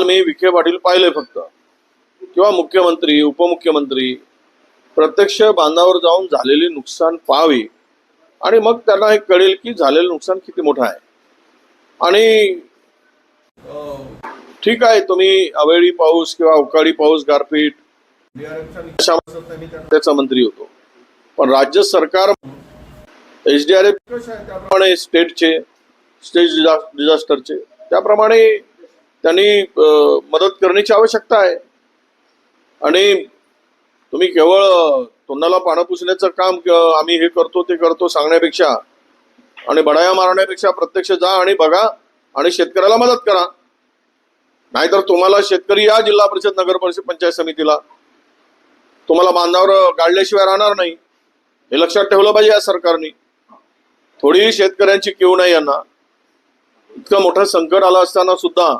काल मी विखे पाटील पाहिले फक्त. किंवा मुख्यमंत्री उपमुख्यमंत्री प्रत्यक्ष बांधावर जाऊन झालेले नुकसान पाहावी. आणि मग त्यांना हे कळेल की झालेलं नुकसान किती मोठं आहे. आणि ठीक आहे तुम्ही अवेळी पाऊस किंवा अवकाळी पाऊस गारपीट त्याचा मंत्री होतो. पण राज्य सरकार एच डी आर एफ त्याप्रमाणे स्टेटचे स्टेट डिझास्टरचे त्याप्रमाणे त्यांनी मदत करण्याची आवश्यकता आहे. आणि तुम्ही केवळ तोंडाला पानं पुसण्याचं काम आम्ही हे करतो ते करतो सांगण्यापेक्षा आणि बडाया मारण्यापेक्षा प्रत्यक्ष जा आणि बघा आणि शेतकऱ्याला मदत करा. नाहीतर तुम्हाला शेतकरी या जिल्हा परिषद नगर परिषद पंचायत समितीला तुम्हाला बांधावर गाडल्याशिवाय राहणार नाही. हे लक्षात ठेवलं पाहिजे या सरकारने. थोडी शेतकऱ्यांची किव नाही यांना. इतकं मोठं संकट आलं असताना सुद्धा